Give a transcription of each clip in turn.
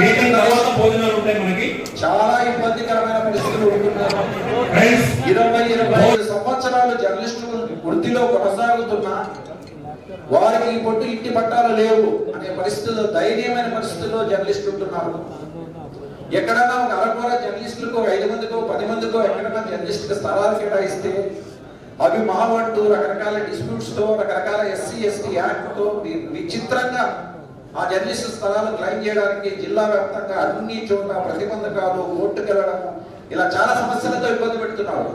Meeting తర్వాత భోజనాలు ఉంటాయి మనకి. చాలా ఇబ్బందికరమైన పరిస్థితులు ఉంటున్నారు ఇరవై ఇరవై సంవత్సరాలు జర్నలిస్టులు వృత్తిలో కొనసాగుతున్నా వారికి పొట్టు ఇంటి పట్టాలు లేవు అనే పరిస్థితుల్లో దయనీయమైన పరిస్థితుల్లో జర్నలిస్టులు ఉంటున్నారు. ఎక్కడన్నా ఒక అరకొర జర్నలిస్టులకు ఐదు మందికో పది మందికో ఎక్కడన్నా జర్నలిస్టులకు స్థలాలు కేటాయిస్తే అవి మావంటూ రకరకాల డిస్ప్యూట్స్తో రకరకాల ఎస్సీ ఎస్టీ యాక్ట్తో వి- విచిత్రంగా ఆ జర్నలిస్టు స్థలాలు క్లైమ్ చేయడానికి జిల్లా వ్యాప్తంగా అన్ని చోట్ల ప్రతిబంధకాలు కోర్టుకు ఇలా చాలా సమస్యలతో ఇబ్బంది పెడుతున్నారు.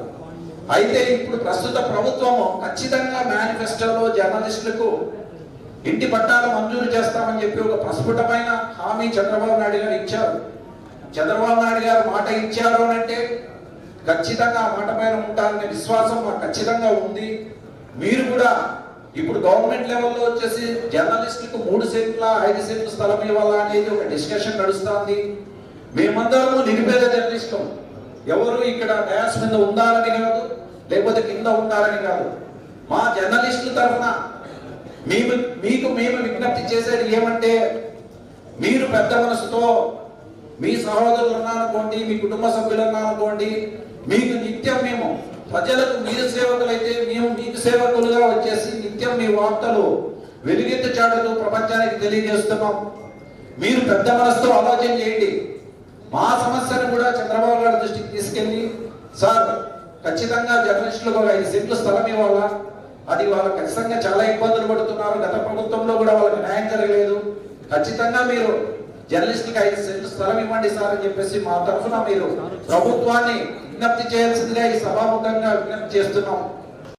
అయితే ఇప్పుడు ప్రస్తుత ప్రభుత్వం ఖచ్చితంగా మేనిఫెస్టోలో జర్నలిస్టులకు ఇంటి పట్టాలు మంజూరు చేస్తామని చెప్పి ఒక ప్రస్ఫుటమైన హామీ చంద్రబాబు నాయుడు గారు ఇచ్చారు. చంద్రబాబు నాయుడు గారు మాట ఇచ్చారు అని అంటే ఖచ్చితంగా ఆ మాట పైన ఉంటారనే విశ్వాసం మాకు ఖచ్చితంగా ఉంది. మీరు కూడా ఇప్పుడు గవర్నమెంట్ లెవెల్లో వచ్చేసి జర్నలిస్టులకు మూడు సెంట్ల ఐదు సెంట్ల స్థలం ఇవ్వాలా అనేది ఒక డిస్కషన్ నడుస్తుంది. మేమందరము నిరుపేద జర్నలిస్టులు ఎవరు ఇక్కడ డయాస్ మీద ఉండాలని కాదు లేకపోతే కింద ఉండాలని కాదు. మా జర్నలిస్టుల తరఫున మేము మీకు మేము విజ్ఞప్తి చేసేది ఏమంటే మీరు పెద్ద మనసుతో మీ సహోదరులు ఉన్నారనుకోండి మీ కుటుంబ సభ్యులు ఉన్నారనుకోండి మీకు నిత్యం మేము ప్రజలకు మీరు సేవకులైతే మేము మీకు సేవకులుగా వచ్చేసి నిత్యం మీ వార్తలు వెలుగెత్తు చాటుతూ ప్రపంచానికి తెలియజేస్తున్నాం. మీరు పెద్ద మనసుతో ఆలోచన చేయండి. మా సమస్యను కూడా చంద్రబాబు గారి దృష్టికి తీసుకెళ్ళి సార్ ఖచ్చితంగా జర్నలిస్టులకు ఒక ఐదు సెంట్లు స్థలం ఇవ్వాలా? అది వాళ్ళు ఖచ్చితంగా చాలా ఇబ్బందులు పడుతున్నారు. గత ప్రభుత్వంలో కూడా వాళ్ళకి న్యాయం జరగలేదు. ఖచ్చితంగా మీరు జర్నలిస్టులకు ఐదు సెంట్లు స్థలం ఇవ్వండి సార్ అని చెప్పేసి మా తరఫున మీరు ప్రభుత్వాన్ని విజ్ఞప్తి చేయాల్సిందిగా ఈ సభాముఖంగా విజ్ఞప్తి చేస్తున్నాం.